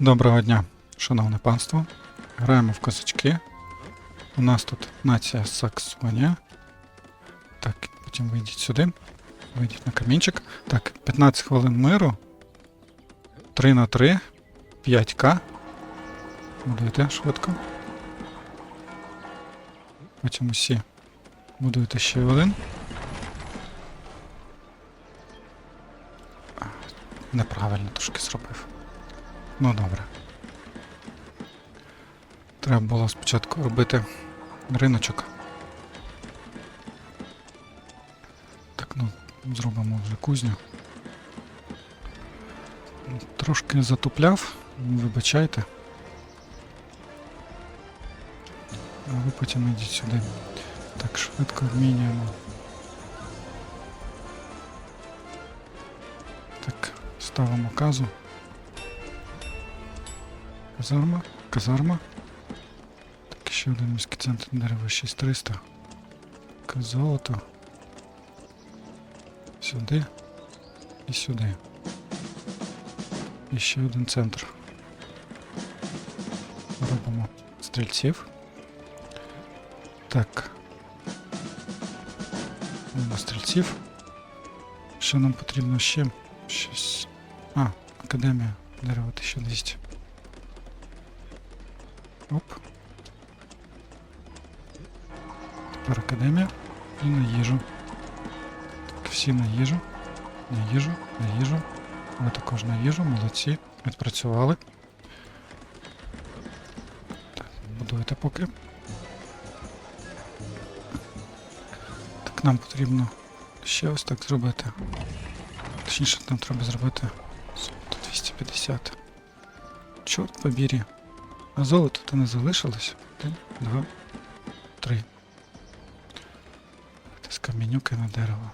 Доброго дня, шановне панство. Граємо в козачки. У нас тут нація Саксонія. Так, потім вийдіть сюди. Вийдіть на камінчик. Так, 15 хвилин миру. 3 на 3. 5К. Будуйте швидко. Потім усі будуєте ще один. Неправильно трошки зробив. Ну добре. Треба було спочатку робити риночок. Так, ну, зробимо вже кузню. Трошки затупляв, вибачайте. А ви потім йдіть сюди. Так, швидко обмінюємо. Так, ставимо казу. Казарма, казарма. Так, ще один міський центр дерева 6300. Так, Золото. Сюди. І сюди. І ще один центр. Робимо стрільців. Так. Робимо стрільців. Що нам потрібно ще? Щось. А, академія дерева 1200. Оп. Тепер академія і на їжу. Так, всі на їжу. На їжу, на їжу. Ви також на їжу, молодці. Відпрацювали. Так, будуєте поки. Так, нам потрібно ще ось так зробити. Точніше, нам треба зробити 250. Чорт побірі. А золото то не залишилось. Один, два, три. Камінюки на дерево.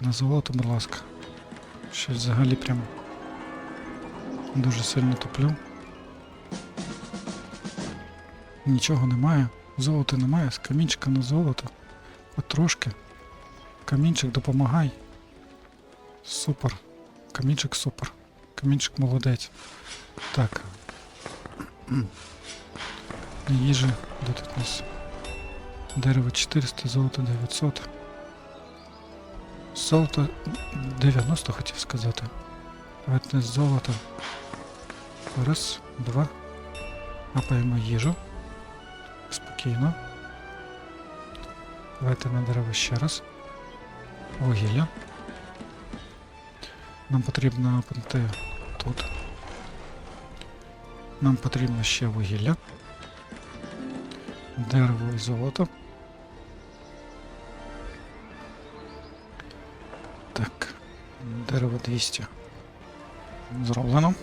На золото, будь ласка. Щось взагалі прям дуже сильно топлю. Нічого немає. Золота немає, з камінчика на золото. От трошки. Камінчик допомагай. Супер. Камінчик супер. Камінчик молодець. Так. Їжі. Де тут? Дерево 400, золото 900. Золото 90 хотів сказати. Давайте золото. Раз, два. Апаємо їжу. Спокійно. Давайте на дерево ще раз. Вугілля. Нам потрібно апнути тут. Нам потрібно ще вугілля. Дерево і золото. Дерево 200. Зроблено.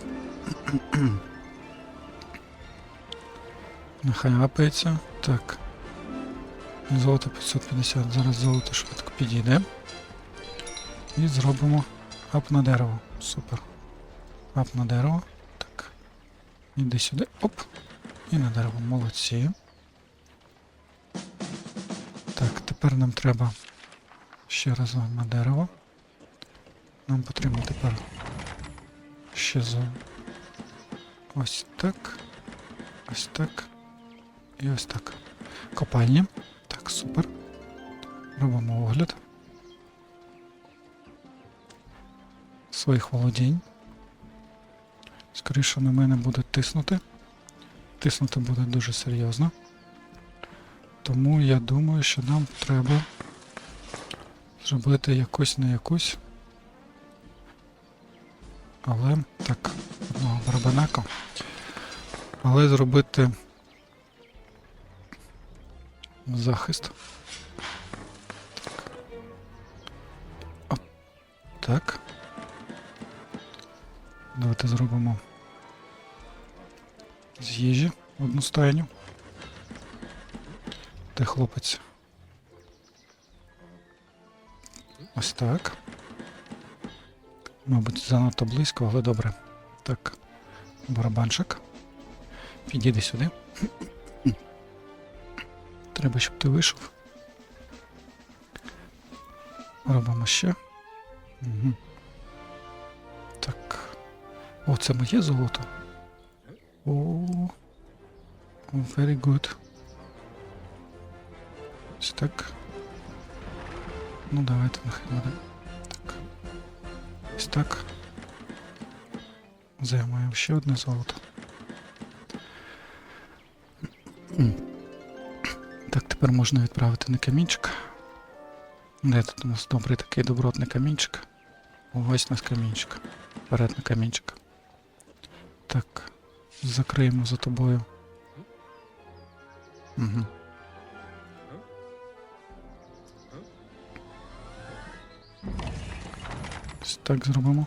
Нехай апається. Так. Золото 550. Зараз золото швидко підійде. І зробимо ап на дерево. Супер. Ап на дерево. Так. Іди сюди. Оп. І на дерево. Молодці. Так, тепер нам треба ще раз на дерево. Нам потрібно тепер ще за ось так. Ось так. І ось так. Копальня. Так, супер. Робимо огляд. Своїх володінь. Скоріше на мене будуть тиснути. Тиснути буде дуже серйозно. Тому я думаю, що нам треба зробити якусь не якусь. Але так, одного барабанака. Але зробити захист. Так. Так. Давайте зробимо з їжі одну стайню. Де хлопець? Ось так. Мабуть, занадто близько, але добре. Так, барабанчик. Підійди сюди. Треба, щоб ти вийшов. Робимо ще. Угу. Так. О, це моє золото. О. Very good. Ось так. Ну, давайте нехай буде. Так. Займаємо ще одне золото. Так, тепер можна відправити на камінчик. Де тут у нас добрий такий добротний камінчик? Ось у нас камінчик. Вперед на камінчик. Так, закриємо за тобою. Угу. Так зробимо.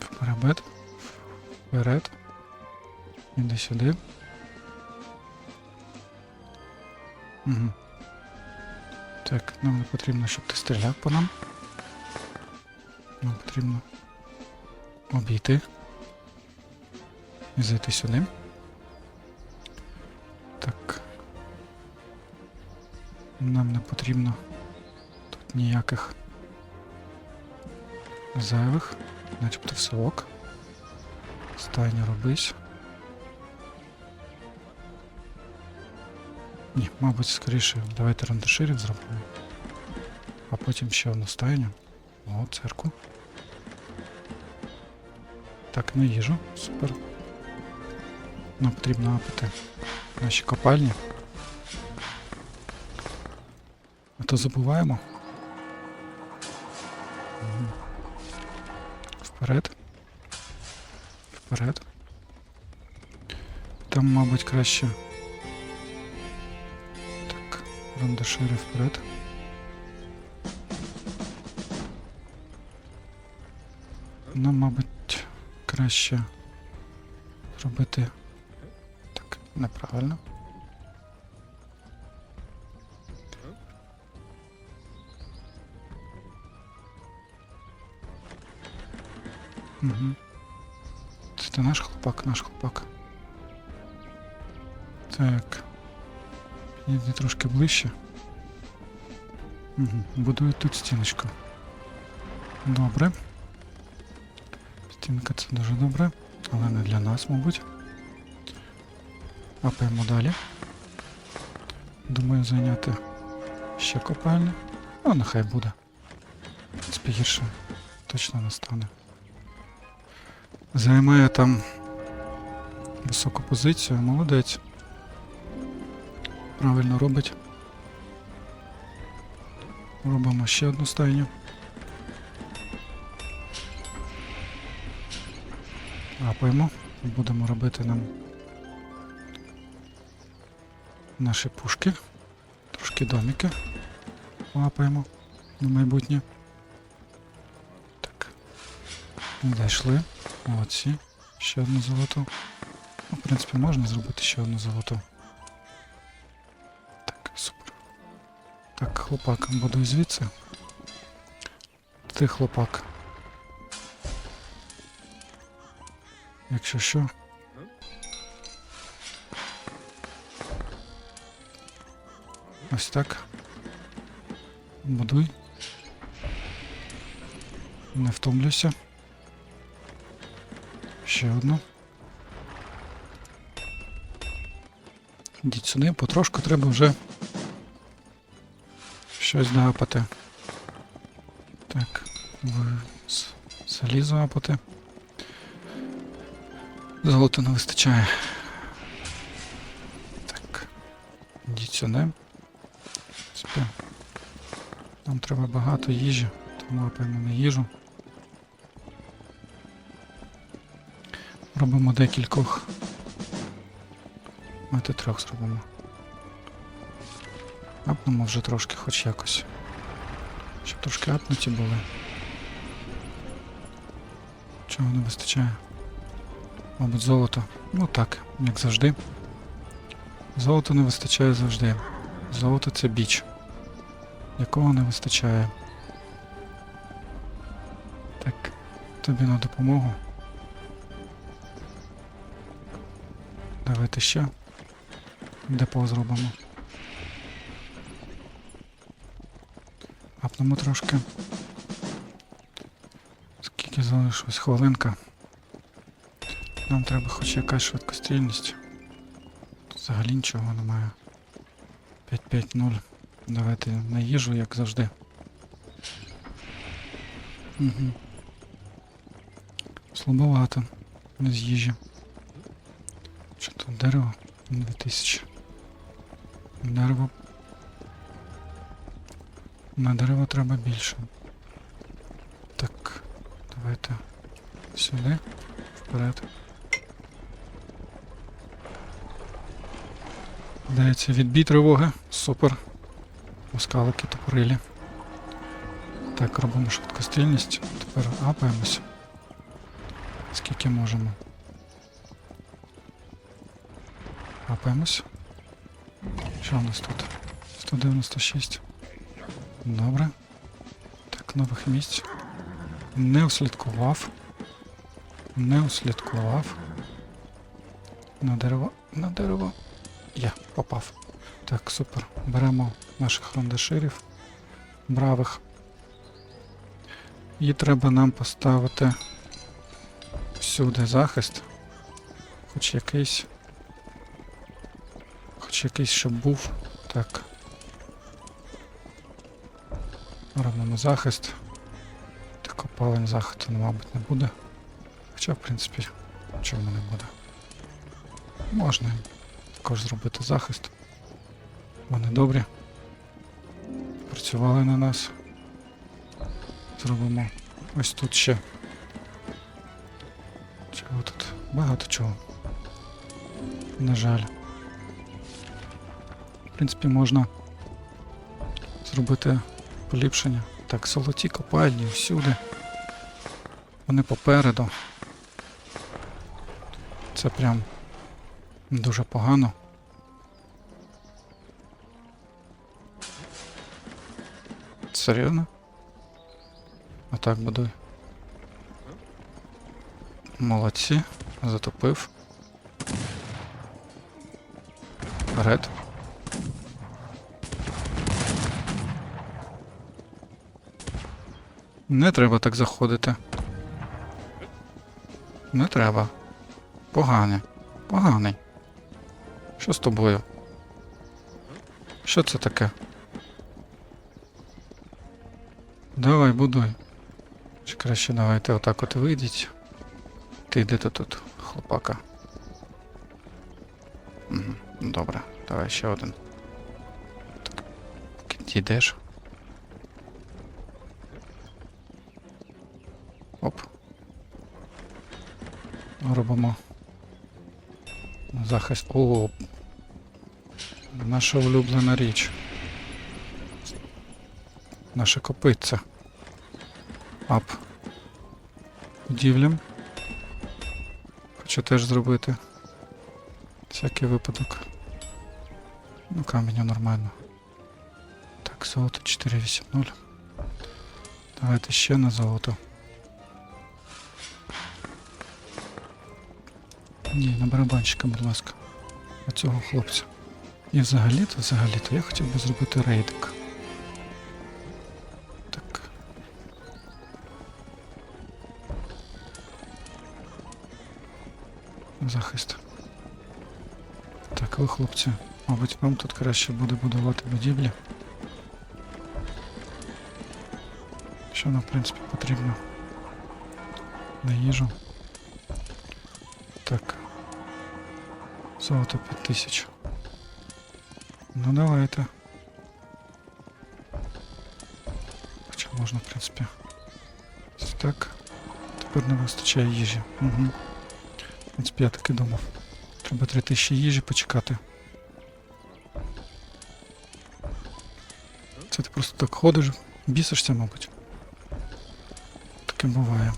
Вперед. Вперед. Іди сюди. Угу. Так, нам не потрібно, щоб ти стріляв по нам. Нам потрібно обійти. І зайти сюди. Так. Нам не потрібно тут ніяких зайвих, начебто все ок. Стайня робись. Ні, мабуть, скоріше давайте рандеширів зробимо. А потім ще одну стайню. О, церкву. Так, на їжу. Супер. Нам потрібно апати наші копальні. А то забуваємо. Вперед. Вперед. Там, мабуть, краще. Так, рандашири вперед. Нам, мабуть, краще зробити так неправильно. Угу. Це наш хлопак, наш хлопак. Так. Іди трошки ближче. Угу. Будую тут стіночку. Добре. Стінка це дуже добре, але не для нас, мабуть. Апаємо далі. Думаю зайняти ще копальню. Ну, нехай буде. В гірше точно не стане. Займає там високу позицію, молодець. Правильно робить. Робимо ще одну стайню. Апаємо. Будемо робити нам наші пушки. Трошки домики. Лапаємо на майбутнє. Дійшли. Молодці. Ще одну золоту. Ну, в принципі, можна зробити ще одну золоту. Так, супер. Так, хлопак, буду звідси. Ти хлопак. Якщо що. Ось так. Будуй. Не втомлюйся. Ще одну. Йдіть сюди, потрошку треба вже щось догапати. Так, залізо апати. Золота не вистачає. Так. Йдіть сюди. Нам треба багато їжі, тому лапаємо на їжу. Робимо декількох. Давайте трьох зробимо. Апнемо вже трошки хоч якось. Щоб трошки апнуті були. Чого не вистачає? Мабуть, золото. Ну так, як завжди. Золота не вистачає завжди. Золото це біч. Якого не вистачає. Так, тобі на допомогу. Давайте ще. Депо зробимо. Апнемо трошки. Скільки Тільки залишилась хвилинка. Нам треба хоч якась швидкострільність. Тут взагалі нічого немає. 5-5-0. Давайте на їжу, як завжди. Угу. Слабовато. Без їжі. Дерево? 2000. Дерево. На дерево треба більше. Так, давайте сюди, вперед. Дається відбій тривоги. Супер. Москалики топорилі. Так, робимо швидкострільність. Тепер апаємося. Скільки можемо. Апаємось. Що у нас тут? 196. Добре. Так, нових місць. Не услідкував. Не услідкував. На дерево. На дерево. Я попав. Так, супер. Беремо наших рандаширів. Бравих. І треба нам поставити всюди захист. Хоч якийсь. Хоч якийсь, щоб був. Так. Робимо захист. Так опалень захисту, ну, мабуть, не буде. Хоча, в принципі, чому не буде. Можна також зробити захист. Вони добрі. Працювали на нас. Зробимо ось тут ще. Чого тут? Багато чого. На жаль. Принципі, можна зробити поліпшення. Так, золоті копальні всюди. Вони попереду. Це прям дуже погано. Серйозно? Отак будуй. Молодці. Затопив. Вперед. Не треба так заходити. Не треба. Поганий. Поганий. Що з тобою? Що це таке? Давай, будуй. Чи краще давайте отак от вийдіть. Ти йди тут, тут, хлопака. Добре, давай ще один. Так, поки дійдеш. Оп. Робимо. Захист. О. Наша улюблена річ. Наше копитце. Ап. Будівлям. Хочу теж зробити. Всякий випадок. Ну, каменю нормально. Так, золото 480. Давайте ще на золото. Ні, на барабанщика, будь ласка. Оцього хлопця. І взагалі-то, взагалі-то я хотів би зробити рейдик. Так. Захист. Так, ви, хлопці. Мабуть, вам тут краще буде будувати будівлі. Що нам, в принципі, потрібно? На їжу. Так. Золото 5000. Ну давайте. Хоча можна, в принципі. Ось так. Тепер не вистачає їжі. Угу. В принципі, я так і думав. Треба 3000 їжі почекати. Це ти просто так ходиш, бісишся, мабуть. Таке буває.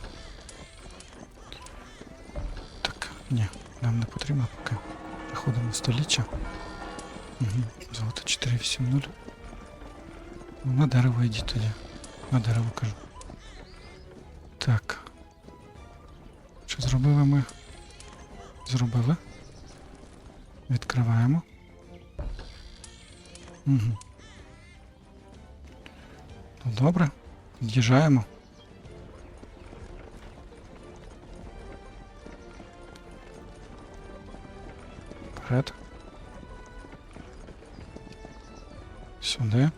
Так, ні, нам не потрібно поки. Приходимо в століття. Угу. Золото 480. Ну, на дерево йдіть тоді. На дерево кажу. Так. Що зробили ми? Зробили. Відкриваємо. Угу. Ну добре. Від'їжджаємо. Вперед. Сюди.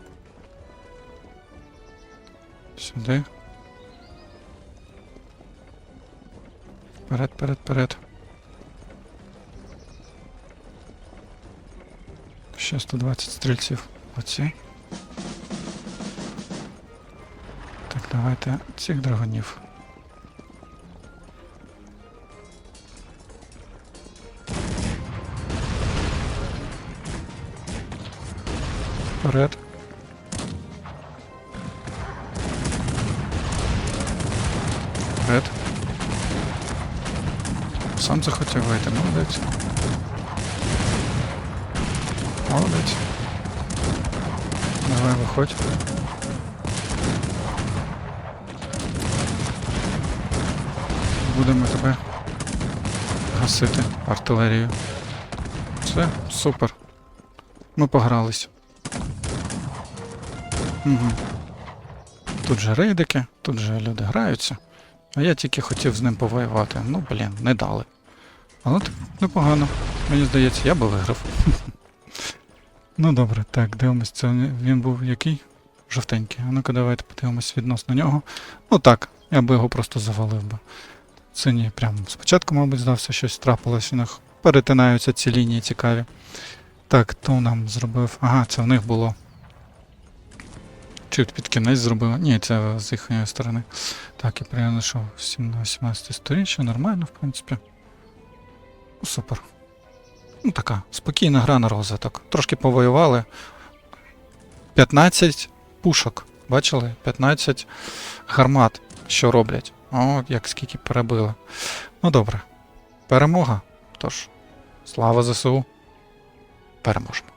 Сюди. Вперед, вперед, вперед. Ще 120 стрільців. Оці. Так, давайте цих драгонів. Вперед. Вперед. Сам захотів вийти, молодець. Молодець. Давай виходь. Будемо тебе гасити артилерію. Все, супер. Ми погрались. Угу. Тут же рейдики, тут же люди граються. А я тільки хотів з ним повоювати. Ну, блін, не дали. Але так непогано. Мені здається, я би виграв. ну добре, так, дивимось, це він був який? Жовтенький. А ну-ка давайте подивимось відносно нього. Ну так, я би його просто завалив би. Ні, прям спочатку, мабуть, здався, щось трапилось. У них перетинаються ці лінії цікаві. Так, хто нам зробив. Ага, це в них було. Чи під кінець зробили? Ні, це з їхньої сторони. Так, я перенайшов 18 сторіччя, нормально, в принципі. Ну, Супер. Ну, така спокійна гра на розвиток. Трошки повоювали. 15 пушок. Бачили? 15 гармат, що роблять. О, як скільки перебили. Ну добре. Перемога. Тож, слава ЗСУ. Переможемо.